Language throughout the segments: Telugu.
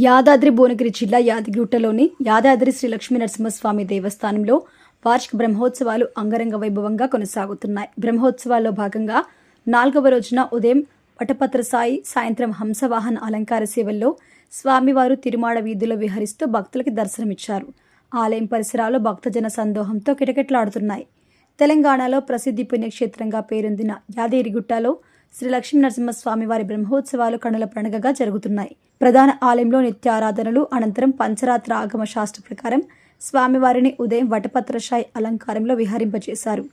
యాదాద్రి భువనగిరి జిల్లా యాదగిరిగుట్టలోని యాదాద్రి శ్రీ లక్ష్మీ నరసింహస్వామి దేవస్థానంలో వార్షిక బ్రహ్మోత్సవాలు అంగరంగ వైభవంగా కొనసాగుతున్నాయి. బ్రహ్మోత్సవాల్లో భాగంగా నాలుగవ రోజున ఉదయం వటపత్ర సాయి సాయంత్రం హంసవాహన అలంకార సేవల్లో స్వామివారు తిరుమాడ వీధుల్లో విహరిస్తూ భక్తులకి దర్శనమిచ్చారు. ఆలయం పరిసరాలు భక్తజన సందోహంతో కిటకిటలాడుతున్నాయి. తెలంగాణలో ప్రసిద్ధి పుణ్యక్షేత్రంగా పేరొందిన యాదగిరిగుట్టలో శ్రీ లక్ష్మీ నరసింహస్వామి వారి బ్రహ్మోత్సవాలు కనుల పండుగగా జరుగుతున్నాయి. ప్రధాన ఆలయంలో నిత్యారాధనలు అనంతరం పంచరాత్ర ఆగమ శాస్త్ర ప్రకారం స్వామివారిని ఉదయం వటపత్రశాయి అలంకారంలో విహరింపజేశారు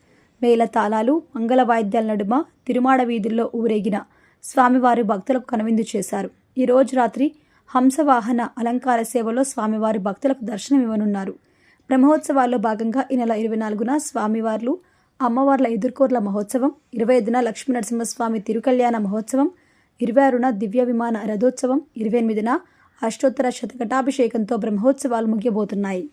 మేళ తాళాలు మంగళ వాయిద్యాల నడుమ తిరుమాడ వీధుల్లో ఊరేగిన స్వామివారి భక్తులకు కనువిందు చేశారు. ఈ రోజు రాత్రి హంసవాహన అలంకార సేవలో స్వామివారి భక్తులకు దర్శనమివ్వనున్నారు. బ్రహ్మోత్సవాల్లో భాగంగా ఈ నెల ఇరవై నాలుగున స్వామివార్లు అమ్మవార్ల ఎదుర్కోర్ల మహోత్సవం ఇరవై ఐదున లక్ష్మీ నరసింహస్వామి తిరుకల్యాణ మహోత్సవం ఇరవై ఆరున దివ్య విమాన రథోత్సవం ఇరవై ఎనిమిదిన అష్టోత్తర శతకటాభిషేకంతో బ్రహ్మోత్సవాలు ముగియబోతున్నాయి.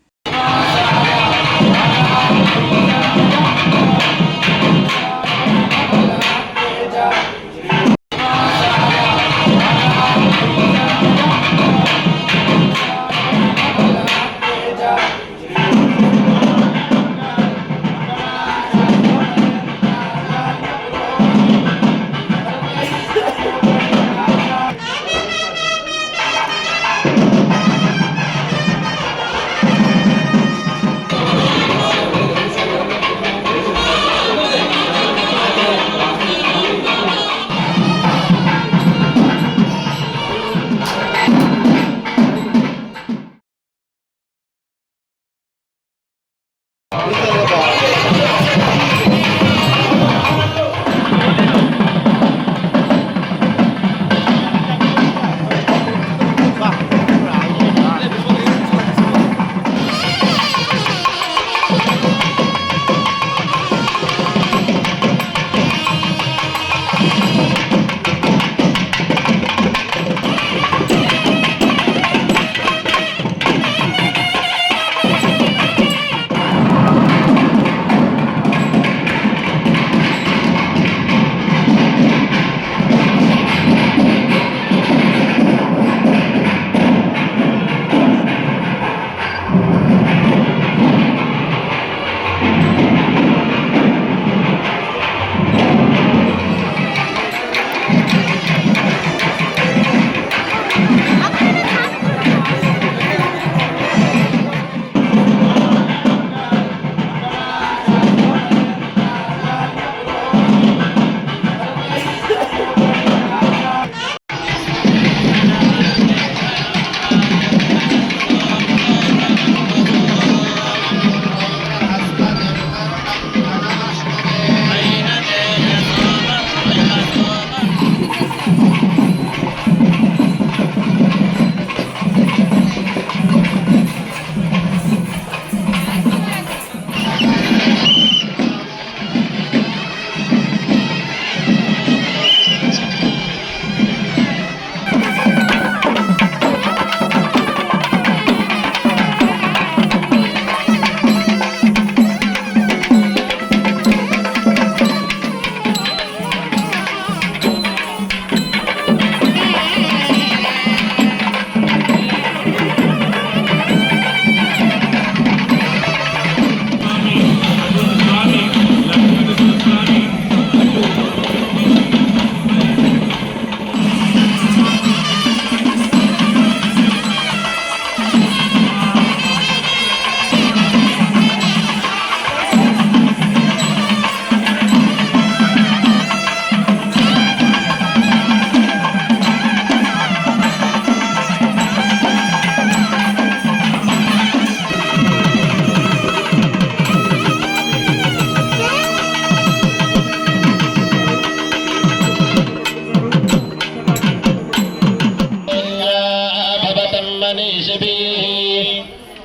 निषिभिः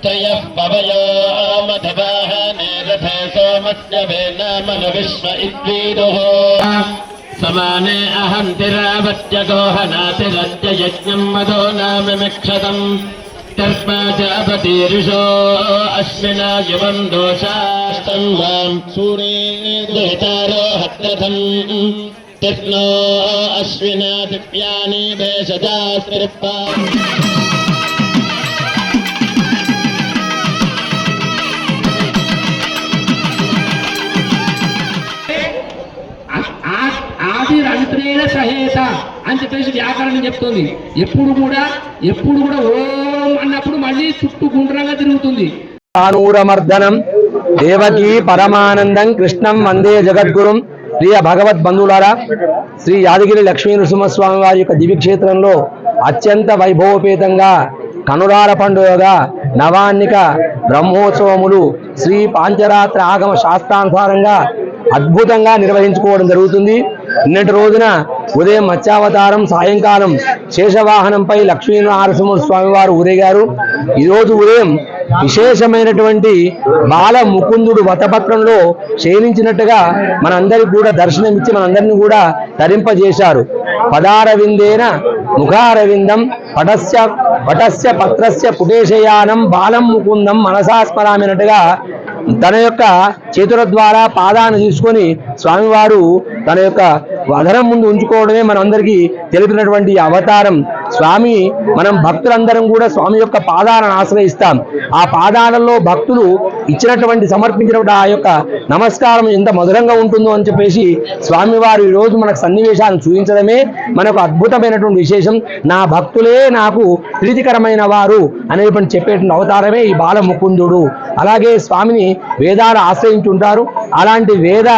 त्रयः पवयामधवाः निरथे विश्व इद्वीदुः समाने अहन्तिरावत्यगोहनातिरद्ययज्ञम् मदो नाम मिक्षतम् तस्मा चापतीरिषो अस्मिना युवम् दोषास्तम् माम् सूरे देतारो हत्रथम् तिप्नो अश्विना दिव्यानि भेषजास्त्रिप्पा ఆదిర్ అంత్రేణ సహేత అని చెప్పేసి వ్యాకరణం చెప్తుంది. ఎప్పుడు కూడా ఎప్పుడు కూడా ఓం అన్నప్పుడు మళ్ళీ చుట్టూ గుండ్రంగా తిరుగుతుంది. తానూరమర్దనం దేవకీ పరమానందం కృష్ణం వందే జగద్గురుం. ప్రియ భగవద్ బంధువులారా శ్రీ యాదగిరి లక్ష్మీ నృసింహస్వామి వారి యొక్క దివ్యక్షేత్రంలో అత్యంత వైభవపేతంగా కనురార పండుగగా నవాన్నిక బ్రహ్మోత్సవములు శ్రీ పాంచరాత్ర ఆగమ శాస్త్రానుసారంగా అద్భుతంగా నిర్వహించుకోవడం జరుగుతుంది. నిన్నటి రోజున ఉదయం మత్స్యావతారం సాయంకాలం శేషవాహనంపై లక్ష్మీనారసింహ స్వామి వారు ఊరేగారు. ఈరోజు ఉదయం విశేషమైనటువంటి బాల ముకుందుడు వతపత్రంలో శయనించినట్టుగా మనందరికి కూడా దర్శనమిచ్చి మనందరిని కూడా తరింపజేశారు. పదారవిందేన ముఖారవిందం పటస్య పటస్య పత్రస్య పుటేశయానం బాలం ముకుందం మనసాస్మరామినట్టుగా తన యొక్క చేతుల ద్వారా పాదాన్ని తీసుకొని స్వామివారు తన యొక్క అధరం ముందు ఉంచుకోవడమే మనందరికీ తెలిపినటువంటి అవతారం. స్వామి మనం భక్తులందరం కూడా స్వామి యొక్క పాదాలను ఆశ్రయిస్తాం. ఆ పాదాలలో భక్తులు ఇచ్చినటువంటి సమర్పించినటువంటి ఆ యొక్క నమస్కారం ఎంత మధురంగా ఉంటుందో అని చెప్పేసి స్వామివారు ఈరోజు రోజు మనకు సన్నివేశాలను చూపించడమే మనకు అద్భుతమైనటువంటి విశేషం. నా భక్తులే నాకు ప్రీతికరమైన వారు అనేటువంటి చెప్పేటువంటి అవతారమే ఈ బాలముకుందుడు. అలాగే స్వామిని వేదాలు ఆశ్రయించుంటారు. అలాంటి వేద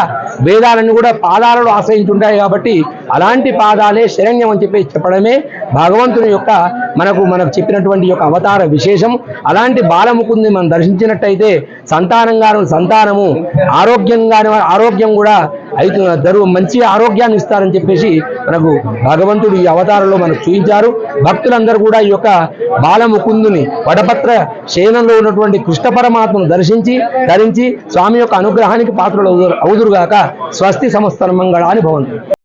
వేదాలను కూడా పాదాలలో ఆశ్రయించుంటాయి కాబట్టి అలాంటి పాదాలే శరణ్యం అని చెప్పేసి చెప్పడమే భగవంతుని యొక్క మనకు మనకు చెప్పినటువంటి యొక్క అవతార విశేషం. అలాంటి బాలముకుంది మనం దర్శించినట్టయితే సంతానంగాను సంతానము ఆరోగ్యంగాను ఆరోగ్యం కూడా అయితే ధరువు మంచి ఆరోగ్యాన్ని ఇస్తారని చెప్పేసి మనకు భగవంతుడు ఈ అవతారంలో మనకు చూపించారు. భక్తులందరూ కూడా ఈ యొక్క బాలముకుందుని వడపత్ర శయనంలో ఉన్నటువంటి కృష్ణ పరమాత్మను దర్శించి ధరించి స్వామి యొక్క అనుగ్రహానికి పాత్రలు అవుదురుగాక. స్వస్తి సమస్తన మంగళాన్ని భవంతు.